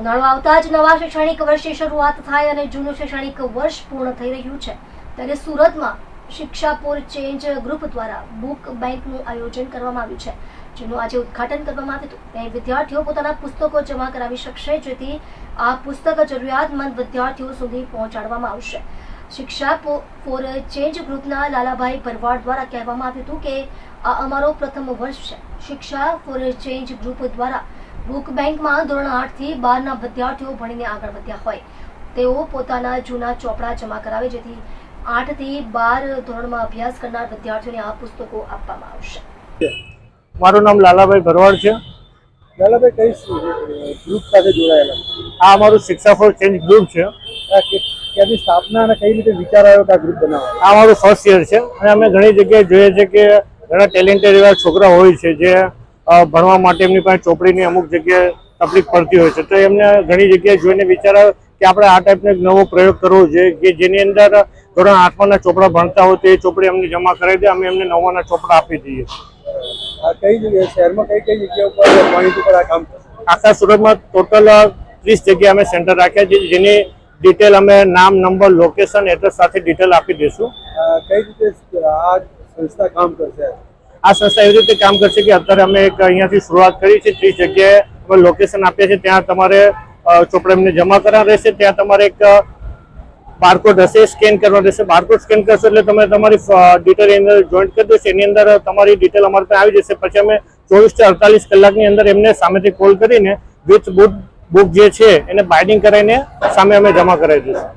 ઉનાળો આવતા જ નવા શૈક્ષણિક વર્ષની શરૂઆત થાય અને જૂનું શૈક્ષણિક વર્ષ પૂર્ણ થઈ રહ્યું છે. ત્યારે સુરતમાં શિક્ષા પોર ચેન્જ ગ્રુપ દ્વારા બુક બેંકનું આયોજન કરવામાં આવ્યું છે, જેનું આજે ઉદ્ઘાટન કરવામાં આવ્યું હતું. ત્યાં વિદ્યાર્થીઓ પોતાના પુસ્તકો જમા કરાવી શકશે, જેથી આ પુસ્તક જરૂરિયાતમંદ વિદ્યાર્થીઓ સુધી પહોંચાડવામાં આવશે. શિક્ષા ફોર ચેન્જ ગ્રુપના લાલાભાઈ ભરવાડ દ્વારા કહેવામાં આવ્યું હતું કે આ અમારો પ્રથમ વર્ષ છે. શિક્ષા ફોર ચેન્જ ગ્રુપ દ્વારા બુક બેંકમાં ધોરણ આઠથી બારના વિદ્યાર્થીઓ ભણીને આગળ વધ્યા હોય. તેઓ પોતાના જૂના ચોપડા જમા કરાવે જેથી આઠથી બાર ધોરણમાં અભ્યાસ કરનાર વિદ્યાર્થીઓને આ પુસ્તકો આપવામાં આવશે. મારું નામ લાલાભાઈ ભરવાડ છે. લાલાભાઈ કઈ ગ્રુપ સાથે જોડાયેલા આ અમારું શિક્ષા ફોર ચેન્જ ગ્રુપ છે. ત્યાંની સ્થાપના અને કઈ રીતે વિચાર આવ્યો કે આ ગ્રુપ બનાવવા આ અમારું ફર્સ્ટ યર છે. અને અમે ઘણી જગ્યાએ જોઈએ છે કે ઘણા ટેલેન્ટેડ એવા છોકરા હોય છે જે ભણવા માટે એમની પાસે ચોપડીની અમુક જગ્યાએ તકલીફ પડતી હોય છે. તો એમને ઘણી જગ્યાએ જોઈને વિચાર આવે કે આપણે આ ટાઈપનો એક નવો પ્રયોગ કરવો જોઈએ કે જેની અંદર ધોરણ આઠમાના ચોપડા ભણતા હોય તો એ ચોપડી અમને જમા કરાવી દે અમે એમને નવાના ચોપડા આપી દઈએ. આ કઈ જગ્યાએ શહેરમાં કઈ કઈ જગ્યા ઉપર પોઈન્ટ ઉપર આ કામ? આખા સુરતમાં ટોટલ ત્રીસ જગ્યાએ અમે સેન્ટર રાખ્યા છે જેની ડિટેલ અમે નામ નંબર લોકેશન એડ્રેસ સાથે ડિટેલ આપી દઈશું. કઈ રીતે આ સંસ્થા કામ કરશે? આ સંસ્થા એવી રીતે કામ કરશે કે અત્યારે અમે એક અહીંયાથી શરૂઆત કરી છે, ત્રીસ જગ્યાએ લોકેશન આપીએ છીએ, ત્યાં તમારે ચોપડા એમને જમા કરવા રહેશે, ત્યાં તમારે એક બારકોડ હશે સ્કેન કરવા રહેશે. બારકોડ સ્કેન કરશો એટલે તમે તમારી ડિટેલ અંદર જોઈન્ટ કરી દેશો. એની અંદર તમારી ડિટેલ અમારે ત્યાં આવી જશે. પછી અમે ચોવીસથી અડતાલીસ કલાકની અંદર એમને સામેથી કોલ કરીને વિથ બુક બુક જે છે એને બાઇડિંગ કરાવીને સામે અમે જમા કરાવી દઈશું.